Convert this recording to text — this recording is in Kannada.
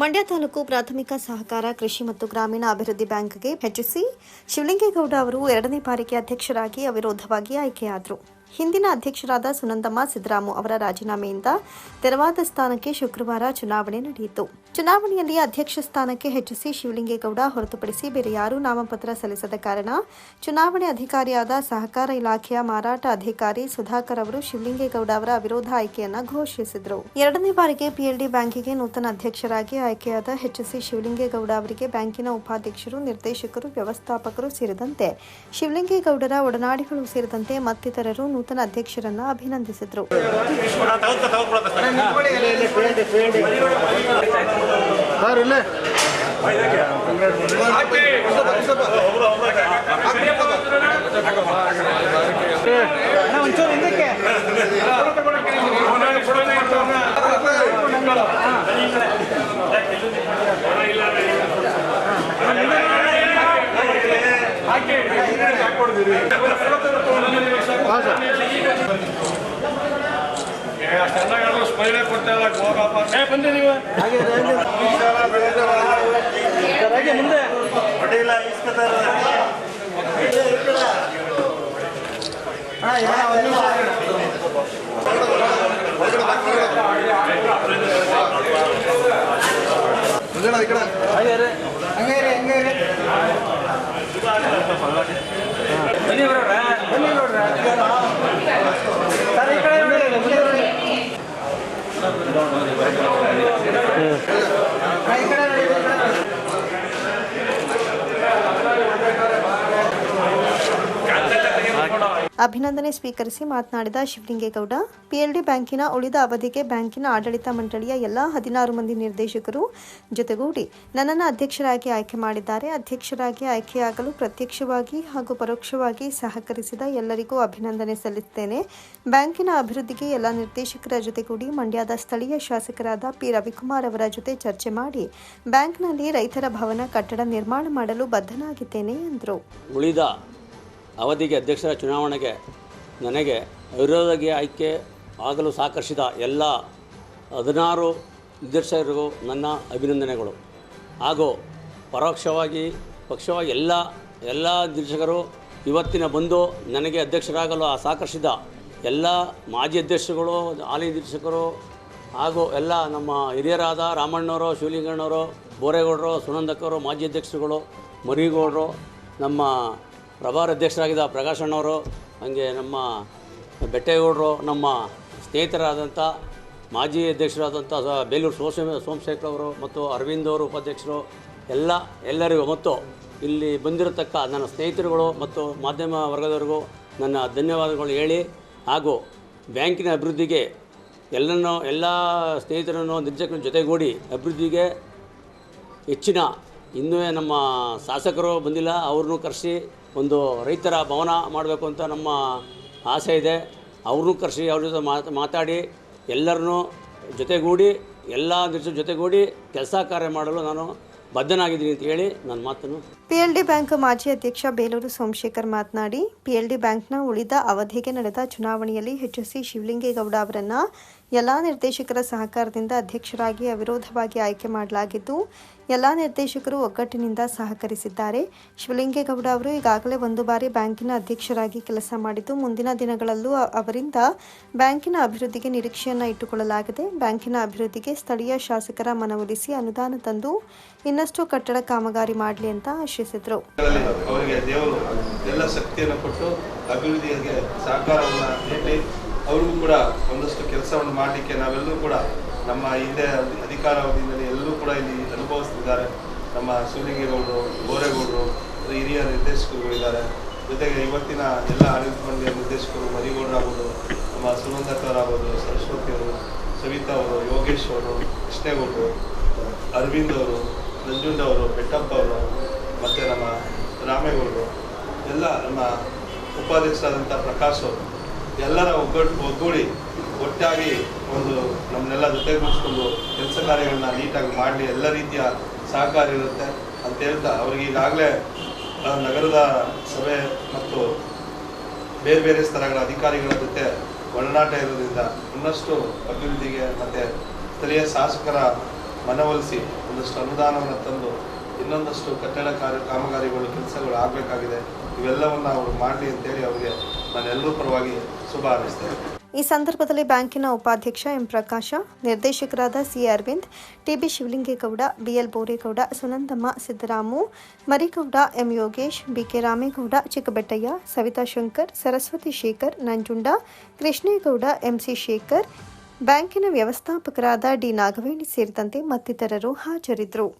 ಮಂಡ್ಯ ತಾಲೂಕು ಪ್ರಾಥಮಿಕ ಸಹಕಾರ ಕೃಷಿ ಮತ್ತು ಗ್ರಾಮೀಣ ಅಭಿವೃದ್ಧಿ ಬ್ಯಾಂಕ್ಗೆ ಹೆಚ್ಚಿಸಿ ಶಿವಲಿಂಗೇಗೌಡ ಅವರು ಎರಡನೇ ಬಾರಿಗೆ ಅಧ್ಯಕ್ಷರಾಗಿ ಅವಿರೋಧವಾಗಿ ಆಯ್ಕೆಯಾದರು. ಹಿಂದಿನ ಅಧ್ಯಕ್ಷರಾದ ಸುನಂದಮ್ಮ ಸಿದ್ದರಾಮು ಅವರ ರಾಜೀನಾಮೆಯಿಂದ ತೆರವಾದ ಸ್ಥಾನಕ್ಕೆ ಶುಕ್ರವಾರ ಚುನಾವಣೆ ನಡೆಯಿತು. ಚುನಾವಣೆಯಲ್ಲಿ ಅಧ್ಯಕ್ಷ ಸ್ಥಾನಕ್ಕೆ ಹೆಚ್ಚಿಸಿ ಶಿವಲಿಂಗೇಗೌಡ ಹೊರತುಪಡಿಸಿ ಬೇರೆ ಯಾರೂ ನಾಮಪತ್ರ ಸಲ್ಲಿಸದ ಕಾರಣ ಚುನಾವಣೆ ಅಧಿಕಾರಿಯಾದ ಸಹಕಾರ ಇಲಾಖೆಯ ಮಾರಾಟ ಅಧಿಕಾರಿ ಸುಧಾಕರ್ ಅವರು ಶಿವಲಿಂಗೇಗೌಡ ಅವರ ವಿರೋಧ ಆಯ್ಕೆಯನ್ನು ಘೋಷಿಸಿದರು. ಎರಡನೇ ಬಾರಿಗೆ ಪಿಎಲ್ಡಿ ಬ್ಯಾಂಕಿಗೆ ನೂತನ ಅಧ್ಯಕ್ಷರಾಗಿ ಆಯ್ಕೆಯಾದ ಎಚ್ಎಸ್ಸಿ ಶಿವಲಿಂಗೇಗೌಡ ಅವರಿಗೆ ಬ್ಯಾಂಕಿನ ಉಪಾಧ್ಯಕ್ಷರು, ನಿರ್ದೇಶಕರು, ವ್ಯವಸ್ಥಾಪಕರು ಸೇರಿದಂತೆ ಶಿವಲಿಂಗೇಗೌಡರ ಒಡನಾಡಿಗಳು ಸೇರಿದಂತೆ ಮತ್ತಿತರರು ನೂತನ ಅಧ್ಯಕ್ಷರನ್ನು ಅಭಿನಂದಿಸಿದರು. ಸರ್ ಇಲ್ಲೇ. ಒಂಚೂರು ಹಿಂದಕ್ಕೆ. ಸ್ಮೈಲೇ ಕೊಡ್ತಾಯಿಲ್ಲ ಹೋಗಪ್ಪ ಏ ಬಂದೆ ನೀವು. ಹಾಗೆ ಮುಂದೆ. ಅಣ್ಣ, ಇಲ್ಲ, ಒಂದ್ ನಿಮಿಷ. ಹಾಗೆ 前からの ಅಭಿನಂದನೆ ಸ್ವೀಕರಿಸಿ ಮಾತನಾಡಿದ ಶಿವಲಿಂಗೇಗೌಡ, ಪಿಎಲ್ಡಿ ಬ್ಯಾಂಕಿನ ಉಳಿದ ಅವಧಿಗೆ ಬ್ಯಾಂಕಿನ ಆಡಳಿತ ಮಂಡಳಿಯ ಎಲ್ಲ ಹದಿನಾರು ಮಂದಿ ನಿರ್ದೇಶಕರು ಜೊತೆಗೂಡಿ ನನ್ನನ್ನು ಅಧ್ಯಕ್ಷರಾಗಿ ಆಯ್ಕೆ ಮಾಡಿದ್ದಾರೆ. ಅಧ್ಯಕ್ಷರಾಗಿ ಆಯ್ಕೆಯಾಗಲು ಪ್ರತ್ಯಕ್ಷವಾಗಿ ಹಾಗೂ ಪರೋಕ್ಷವಾಗಿ ಸಹಕರಿಸಿದ ಎಲ್ಲರಿಗೂ ಅಭಿನಂದನೆ ಸಲ್ಲಿಸುತ್ತೇನೆ. ಬ್ಯಾಂಕಿನ ಅಭಿವೃದ್ಧಿಗೆ ಎಲ್ಲ ನಿರ್ದೇಶಕರ ಜೊತೆಗೂಡಿ ಮಂಡ್ಯದ ಸ್ಥಳೀಯ ಶಾಸಕರಾದ ಪಿ. ರವಿಕುಮಾರ್ ಅವರ ಜೊತೆ ಚರ್ಚೆ ಮಾಡಿ ಬ್ಯಾಂಕ್ನಲ್ಲಿ ರೈತರ ಭವನ ಕಟ್ಟಡ ನಿರ್ಮಾಣ ಮಾಡಲು ಬದ್ಧನಾಗಿದ್ದೇನೆ ಎಂದರು. ಉಳಿದ ಅವಧಿಗೆ ಅಧ್ಯಕ್ಷರ ಚುನಾವಣೆಗೆ ನನಗೆ ಅವಿರೋಧವಾಗಿ ಆಯ್ಕೆ ಆಗಲು ಸಹಕರಿಸಿದ ಎಲ್ಲ ಹದಿನಾರು ನಿರ್ದೇಶಕರಿಗೂ ನನ್ನ ಅಭಿನಂದನೆಗಳು. ಹಾಗೂ ಪರೋಕ್ಷವಾಗಿ, ಪಕ್ಷವಾಗಿ ಎಲ್ಲ ಎಲ್ಲ ನಿರ್ದೇಶಕರು ಇವತ್ತಿನ ಬಂದು ನನಗೆ ಅಧ್ಯಕ್ಷರಾಗಲು ಸಹಕರಿಸಿದ ಎಲ್ಲ ಮಾಜಿ ಅಧ್ಯಕ್ಷರುಗಳು, ಹಾಲಿ ನಿರ್ದೇಶಕರು ಹಾಗೂ ಎಲ್ಲ ನಮ್ಮ ಹಿರಿಯರಾದ ರಾಮಣ್ಣವರು, ಶಿವಲಿಂಗಣ್ಣವರು, ಬೋರೇಗೌಡರು, ಸುನಂದಕ್ಕವರು, ಮಾಜಿ ಅಧ್ಯಕ್ಷರುಗಳು ಮರಿಗೌಡರು ನಮ್ಮ ಪ್ರಭಾರ ಅಧ್ಯಕ್ಷರಾಗಿದ್ದ ಪ್ರಕಾಶ್ ಅಣ್ಣವರು, ಹಾಗೆ ನಮ್ಮ ಬೆಟ್ಟೇಗೌಡರು, ನಮ್ಮ ಸ್ನೇಹಿತರಾದಂಥ ಮಾಜಿ ಅಧ್ಯಕ್ಷರಾದಂಥ ಬೇಲೂರು ಸೋಮ ಸೋಮಶೇಖರ್ ಅವರು ಮತ್ತು ಅರವಿಂದ್ ಅವರು ಉಪಾಧ್ಯಕ್ಷರು, ಎಲ್ಲ, ಎಲ್ಲರಿಗೂ ಮತ್ತು ಇಲ್ಲಿ ಬಂದಿರತಕ್ಕ ನನ್ನ ಸ್ನೇಹಿತರುಗಳು ಮತ್ತು ಮಾಧ್ಯಮ ವರ್ಗದವರಿಗೂ ನನ್ನ ಧನ್ಯವಾದಗಳು ಹೇಳಿ ಹಾಗೂ ಬ್ಯಾಂಕಿನ ಅಭಿವೃದ್ಧಿಗೆ ಎಲ್ಲನೂ ಎಲ್ಲ ಸ್ನೇಹಿತರನ್ನು ನಿರ್ದೇಶಕರ ಜೊತೆಗೂಡಿ ಅಭಿವೃದ್ಧಿಗೆ ಹೆಚ್ಚಿನ ಇನ್ನೂ ನಮ್ಮ ಶಾಸಕರು ಬಂದಿಲ್ಲ, ಅವ್ರನ್ನೂ ಕರೆಸಿ ಒಂದು ರೈತರ ಭವನ ಮಾಡಬೇಕು ಅಂತ ನಮ್ಮ ಆಸೆ ಇದೆ. ಅವ್ರನ್ನೂ ಕರೆಸಿ, ಅವ್ರ ಜೊತೆ ಮಾತು, ಮಾತಾಡಿ, ಎಲ್ಲರನ್ನೂ ಜೊತೆಗೂಡಿ, ಎಲ್ಲ ಜೊತೆಗೂಡಿ ಕೆಲಸ ಕಾರ್ಯ ಮಾಡಲು ನಾನು ಬದ್ಧನಾಗಿದ್ದೀನಿ ಅಂತ ಹೇಳಿ ನನ್ನ ಮಾತನ್ನು ಪಿಎಲ್ಡಿ ಬ್ಯಾಂಕ್ ಮಾಜಿ ಅಧ್ಯಕ್ಷ ಬೇಲೂರು ಸೋಮಶೇಖರ್ ಮಾತನಾಡಿ ಪಿಎಲ್ಡಿ ಬ್ಯಾಂಕ್ನ ಉಳಿದ ಅವಧಿಗೆ ನಡೆದ ಚುನಾವಣೆಯಲ್ಲಿ ಎಚ್ ಎಸ್ ಸಿ ಶಿವಲಿಂಗೇಗೌಡ ಅವರನ್ನ ಎಲ್ಲಾ ನಿರ್ದೇಶಕರ ಸಹಕಾರದಿಂದ ಅಧ್ಯಕ್ಷರಾಗಿ ಅವಿರೋಧವಾಗಿ ಆಯ್ಕೆ ಮಾಡಲಾಗಿದ್ದು, ಎಲ್ಲ ನಿರ್ದೇಶಕರು ಒಗ್ಗಟ್ಟಿನಿಂದ ಸಹಕರಿಸಿದ್ದಾರೆ. ಶಿವಲಿಂಗೇಗೌಡ ಅವರು ಈಗಾಗಲೇ ಒಂದು ಬಾರಿ ಬ್ಯಾಂಕಿನ ಅಧ್ಯಕ್ಷರಾಗಿ ಕೆಲಸ ಮಾಡಿದ್ದು, ಮುಂದಿನ ದಿನಗಳಲ್ಲೂ ಅವರಿಂದ ಬ್ಯಾಂಕಿನ ಅಭಿವೃದ್ಧಿಗೆ ನಿರೀಕ್ಷೆಯನ್ನು ಇಟ್ಟುಕೊಳ್ಳಲಾಗಿದೆ. ಬ್ಯಾಂಕಿನ ಅಭಿವೃದ್ಧಿಗೆ ಸ್ಥಳೀಯ ಶಾಸಕರ ಮನವೊಲಿಸಿ ಅನುದಾನ ತಂದು ಇನ್ನಷ್ಟು ಕಟ್ಟಡ ಕಾಮಗಾರಿ ಮಾಡಲಿ ಅಂತ ಆಶಿಸಿದರು. ಅವರಿಗೆ ದೇವರು ಎಲ್ಲ ಶಕ್ತಿಯನ್ನು ಕೊಟ್ಟು ಅಭಿವೃದ್ಧಿಗೆ ಸಹಕಾರವನ್ನು ನೀಡಿ ಅವ್ರಿಗೂ ಕೂಡ ಒಂದಷ್ಟು ಕೆಲಸವನ್ನು ಮಾಡಲಿಕ್ಕೆ ನಾವೆಲ್ಲರೂ ಕೂಡ ನಮ್ಮ ಹಿಂದೆ ಅಧಿಕಾರಾವಧಿಯಲ್ಲಿ ಎಲ್ಲರೂ ಕೂಡ ಇಲ್ಲಿ ಅನುಭವಿಸ್ತಿದ್ದಾರೆ. ನಮ್ಮ ಶಿವಲಿಂಗೇಗೌಡರು ಗೋರೆಗೌಡರು ಹಿರಿಯ ನಿರ್ದೇಶಕರುಗಳಿದ್ದಾರೆ ಜೊತೆಗೆ ಇವತ್ತಿನ ಎಲ್ಲ ಆಡಳಿತ ಮಂಡಳಿಯ ನಿರ್ದೇಶಕರು ಮರಿಗೌಡರಾಗ್ಬೋದು ನಮ್ಮ ಸುನಂದಕರಾಗ್ಬೋದು ಸರಸ್ವತಿ ಅವರು, ಸವಿತಾ ಅವರು, ಯೋಗೇಶ್ ಅವರು, ಕೃಷ್ಣೇಗೌಡರು, ಅರವಿಂದ್ ಅವರು, ನಂಜುಂಡ ಅವರು, ಬೆಟ್ಟಪ್ಪ ಅವರು, ಮತ್ತು ನಮ್ಮ ರಾಮೇಗೌಡರು, ಎಲ್ಲ ನಮ್ಮ ಉಪಾಧ್ಯಕ್ಷರಾದಂಥ ಪ್ರಕಾಶ್ ಅವರು. ಎಲ್ಲರ ಒಗ್ಗಟ್ಟು ಒಗ್ಗೂಡಿ ಒಟ್ಟಾಗಿ ಒಂದು ನಮ್ಮನ್ನೆಲ್ಲ ಜೊತೆಗೂಡಿಸ್ಕೊಂಡು ಕೆಲಸ ಕಾರ್ಯಗಳನ್ನ ನೀಟಾಗಿ ಮಾಡಲಿ, ಎಲ್ಲ ರೀತಿಯ ಸಹಕಾರ ಇರುತ್ತೆ ಅಂತ ಹೇಳ್ತಾ ಅವ್ರಿಗೆ ಈಗಾಗಲೇ ನಗರದ ಸಭೆ ಮತ್ತು ಬೇರೆ ಬೇರೆ ಸ್ಥಳಗಳ ಅಧಿಕಾರಿಗಳ ಜೊತೆ ಒಡನಾಟ ಇರೋದ್ರಿಂದ ಇನ್ನಷ್ಟು ಅಭಿವೃದ್ಧಿಗೆ ಮತ್ತು ಸ್ಥಳೀಯ ಶಾಸಕರ ಮನವೊಲಿಸಿ ಒಂದಷ್ಟು ಅನುದಾನವನ್ನು ತಂದು ಇನ್ನೊಂದಷ್ಟು ಕಟ್ಟಡ ಕಾರ್ಯ, ಕಾಮಗಾರಿಗಳು, ಕೆಲಸಗಳು ಆಗಬೇಕಾಗಿದೆ. ಇವೆಲ್ಲವನ್ನು ಅವರು ಮಾಡಲಿ ಅಂತೇಳಿ ಅವರಿಗೆ ನಾನೆಲ್ಲರೂ ಪರವಾಗಿ ಶುಭ ಹಾರೈಸ್ತೇನೆ. ಈ ಸಂದರ್ಭದಲ್ಲಿ ಬ್ಯಾಂಕಿನ ಉಪಾಧ್ಯಕ್ಷ ಎಂ ಪ್ರಕಾಶ, ನಿರ್ದೇಶಕರಾದ C Aravind TB Shivalingegowda BL Boregowda, Sunandamma Siddaramu, Marigowda M Yogesh BK Ramegowda, Chikkabettaiah, Savitha Shankar, Saraswathi Shekhar, Nanjunda, Krishnegowda MC Shekhar, ಬ್ಯಾಂಕಿನ ವ್ಯವಸ್ಥಾಪಕರಾದ ಡಿ ನಾಗವೇಣಿ ಸೇರಿದಂತೆ ಮತ್ತಿತರರು ಹಾಜರಿದ್ದರು.